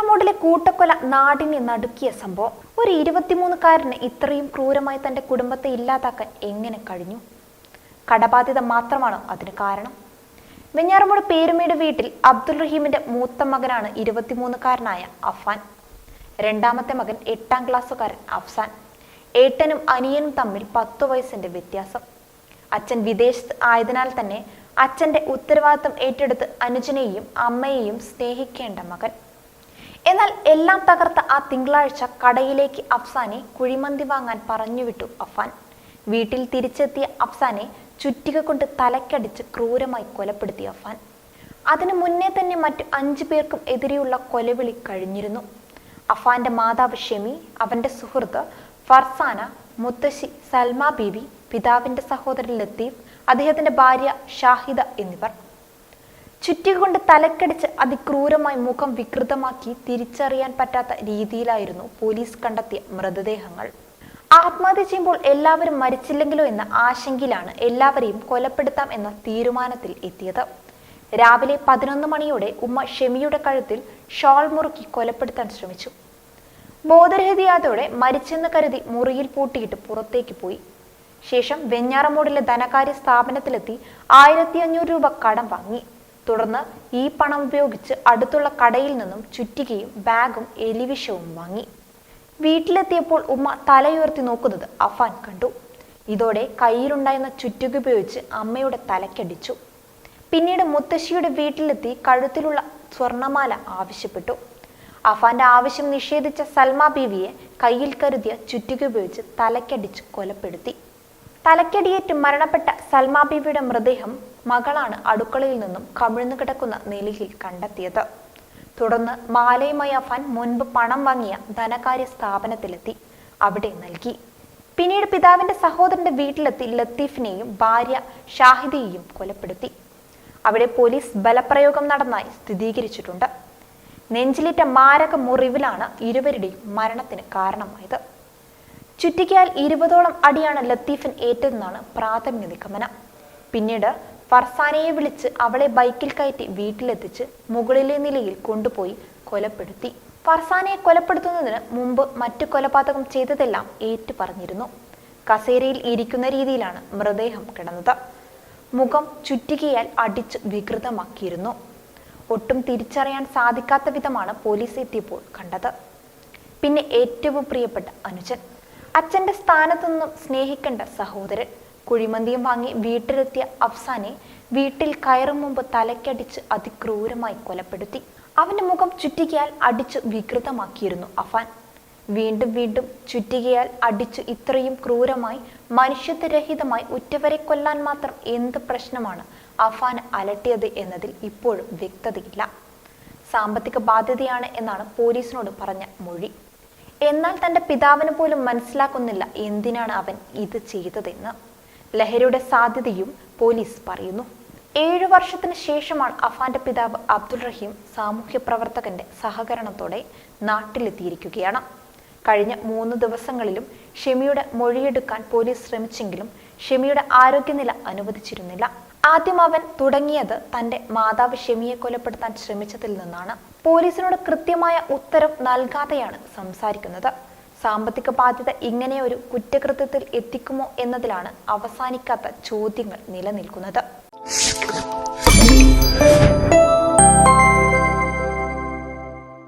വെഞ്ഞാറമൂടിലെ കൂട്ടക്കൊല നാടിനെ നടുക്കിയ സംഭവം. ഒരു ഇരുപത്തിമൂന്നുകാരന് ഇത്രയും ക്രൂരമായി തന്റെ കുടുംബത്തെ ഇല്ലാതാക്കാൻ എങ്ങനെ കഴിഞ്ഞു? കടബാധ്യത മാത്രമാണ് അതിന് കാരണം? വെഞ്ഞാറമൂട് പേരുമേട് വീട്ടിൽ അബ്ദുൾ റഹീമിന്റെ മൂത്ത മകനാണ് ഇരുപത്തിമൂന്നുകാരനായ അഫാൻ രണ്ടാമത്തെ മകൻ എട്ടാം ക്ലാസ്സുകാരൻ അഫ്സാൻ. ഏട്ടനും അനിയനും തമ്മിൽ പത്തു വയസ്സിന്റെ വ്യത്യാസം. അച്ഛൻ വിദേശത്ത് ആയതിനാൽ തന്നെ അച്ഛന്റെ ഉത്തരവാദിത്തം ഏറ്റെടുത്ത് അനുജനെയും അമ്മയെയും സ്നേഹിക്കേണ്ട മകൻ. എന്നാൽ എല്ലാം തകർത്ത ആ തിങ്കളാഴ്ച കടയിലേക്ക് അഫ്സാനെ കുഴിമന്തി വാങ്ങാൻ പറഞ്ഞുവിട്ടു അഫാൻ വീട്ടിൽ തിരിച്ചെത്തിയ അഫ്സാനെ ചുറ്റിക കൊണ്ട് തലക്കടിച്ച് ക്രൂരമായി കൊലപ്പെടുത്തി അഫാൻ അതിനു മുന്നേ തന്നെ മറ്റു അഞ്ചു പേർക്കും എതിരെയുള്ള കൊലവിളി കഴിഞ്ഞിരുന്നു. അഫാന്റെ മാതാവ് ഷെമി അവന്റെ സുഹൃത്ത് ഫർസാന മുത്തശ്ശി സൽമ ബീവി പിതാവിന്റെ സഹോദരൻ ലത്തീഫ് അദ്ദേഹത്തിന്റെ ഭാര്യ ഷാഹിദ എന്നിവർ. ചുറ്റിക കൊണ്ട് തലക്കടിച്ച് അതിക്രൂരമായി മുഖം വികൃതമാക്കി തിരിച്ചറിയാൻ പറ്റാത്ത രീതിയിലായിരുന്നു പോലീസ് കണ്ടെത്തിയ മൃതദേഹങ്ങൾ. ആത്മഹത്യ ചെയ്യുമ്പോൾ എല്ലാവരും മരിച്ചില്ലെങ്കിലോ എന്ന ആശങ്കയിലാണ് എല്ലാവരെയും കൊലപ്പെടുത്താം എന്ന തീരുമാനത്തിൽ എത്തിയത്. രാവിലെ പതിനൊന്ന് മണിയോടെ ഉമ്മ ഷെമിയുടെ കഴുത്തിൽ ഷോൾ മുറുക്കി കൊലപ്പെടുത്താൻ ശ്രമിച്ചു. ബോധരഹിതയാതോടെ മരിച്ചെന്ന് കരുതി മുറിയിൽ പൂട്ടിയിട്ട് പുറത്തേക്ക് പോയി. ശേഷം വെഞ്ഞാറമൂടിലെ ധനകാര്യ സ്ഥാപനത്തിലെത്തി ആയിരത്തി അഞ്ഞൂറ് രൂപ കടം വാങ്ങി. തുടർന്ന് ഈ പണം ഉപയോഗിച്ച് അടുത്തുള്ള കടയിൽ നിന്നും ചുറ്റികയും ബാഗും എലിവിഷവും വാങ്ങി. വീട്ടിലെത്തിയപ്പോൾ ഉമ്മ തലയുയർത്തി നോക്കുന്നത് അഫാൻ കണ്ടു. ഇതോടെ കയ്യിലുണ്ടായിരുന്ന ചുറ്റുക ഉപയോഗിച്ച് അമ്മയുടെ തലക്കടിച്ചു. പിന്നീട് മുത്തശ്ശിയുടെ വീട്ടിലെത്തി കഴുത്തിലുള്ള സ്വർണമാല ആവശ്യപ്പെട്ടു. അഫാന്റെ ആവശ്യം നിഷേധിച്ച സൽമ ബീവിയെ കയ്യിൽ കരുതിയ ചുറ്റുക ഉപയോഗിച്ച് തലക്കടിച്ച് കൊലപ്പെടുത്തി. തലക്കടിയേറ്റ് മരണപ്പെട്ട സൽമാ ബീവിയുടെ മൃതദേഹം മകളാണ് അടുക്കളയിൽ നിന്നും കമിഴ്ന്നു കിടക്കുന്ന നിലയിൽ കണ്ടെത്തിയത്. തുടർന്ന് മാലയുമായി അഫാൻ മുൻപ് പണം വാങ്ങിയ ധനകാര്യ സ്ഥാപനത്തിലെത്തി. അവിടെ നൽകി. പിന്നീട് പിതാവിന്റെ സഹോദരന്റെ വീട്ടിലെത്തി ലത്തീഫിനെയും ഭാര്യ ഷാഹിദിയെയും കൊലപ്പെടുത്തി. അവിടെ പോലീസ് ബലപ്രയോഗം നടന്നായി സ്ഥിരീകരിച്ചിട്ടുണ്ട്. നെഞ്ചിലേറ്റ മാരക മുറിവിലാണ് ഇരുവരുടെയും മരണത്തിന് കാരണമായത്. ചുറ്റിക്കാൽ ഇരുപതോളം അടിയാണ് ലത്തീഫൻ ഏറ്റതെന്നാണ് പ്രാഥമിക നിഗമനം. പിന്നീട് ഫർസാനയെ വിളിച്ച് അവളെ ബൈക്കിൽ കയറ്റി വീട്ടിലെത്തിച്ച് മുകളിലെ നിലയിൽ കൊണ്ടുപോയി കൊലപ്പെടുത്തി. ഫർസാനയെ കൊലപ്പെടുത്തുന്നതിന് മുമ്പ് മറ്റു കൊലപാതകം ചെയ്തതെല്ലാം ഏറ്റു പറഞ്ഞിരുന്നു കസേരയിൽ ഇരിക്കുന്ന രീതിയിലാണ് മൃതദേഹം കിടന്നത്. മുഖം ചുറ്റികയാൽ അടിച്ച് വികൃതമാക്കിയിരുന്നു. ഒട്ടും തിരിച്ചറിയാൻ സാധിക്കാത്ത വിധമാണ് പോലീസ് എത്തിയപ്പോൾ കണ്ടത്. പിന്നെ ഏറ്റവും പ്രിയപ്പെട്ട അനുജൻ. അച്ഛന്റെ സ്ഥാനത്തു നിന്നും സ്നേഹിക്കേണ്ട സഹോദരൻ. കുഴിമന്തിയും വാങ്ങി വീട്ടിലെത്തിയ അഫ്സാനെ വീട്ടിൽ കയറും മുമ്പ് തലക്കടിച്ച് അതിക്രൂരമായി കൊലപ്പെടുത്തി. അവന്റെ മുഖം ചുറ്റികയാൽ അടിച്ച് വികൃതമാക്കിയിരുന്നു അഫാൻ. വീണ്ടും വീണ്ടും ചുറ്റികയാൽ അടിച്ച് ഇത്രയും ക്രൂരമായി മനുഷ്യത്വരഹിതമായി ഉറ്റവരെ കൊല്ലാൻ മാത്രം എന്ത് പ്രശ്നമാണ് അഫാൻ അലട്ടിയത് എന്നതിൽ ഇപ്പോഴും വ്യക്തതയില്ല. സാമ്പത്തിക ബാധ്യതയാണ് എന്നാണ് പോലീസിനോട് പറഞ്ഞ മൊഴി. എന്നാൽ തന്റെ പിതാവിന് പോലും മനസ്സിലാക്കുന്നില്ല എന്തിനാണ് അവൻ ഇത് ചെയ്തതെന്ന്. ലഹരിയുടെ സാധ്യതയും പോലീസ് പറയുന്നു. ഏഴു വർഷത്തിന് ശേഷമാണ് അഫാന്റെ പിതാവ് അബ്ദുൾ റഹീം സാമൂഹ്യ പ്രവർത്തകന്റെ സഹകരണത്തോടെ നാട്ടിലെത്തിയിരിക്കുകയാണ്. കഴിഞ്ഞ മൂന്ന് ദിവസങ്ങളിലും ഷെമിയുടെ മൊഴിയെടുക്കാൻ പോലീസ് ശ്രമിച്ചെങ്കിലും ഷെമിയുടെ ആരോഗ്യനില അനുവദിച്ചിരുന്നില്ല. ആദ്യം അവൻ തുടങ്ങിയത് തന്റെ മാതാവ് ഷെമിയെ കൊലപ്പെടുത്താൻ ശ്രമിച്ചതിൽ നിന്നാണ്. പോലീസിനോട് കൃത്യമായ ഉത്തരം നൽകാതെയാണ് സംസാരിക്കുന്നത്. സാമ്പത്തിക ബാധ്യത ഇങ്ങനെ ഒരു കുറ്റകൃത്യത്തിൽ എത്തിക്കുമോ എന്നതിലാണ് അവസാനിക്കാത്ത ചോദ്യങ്ങൾ നിലനിൽക്കുന്നത്.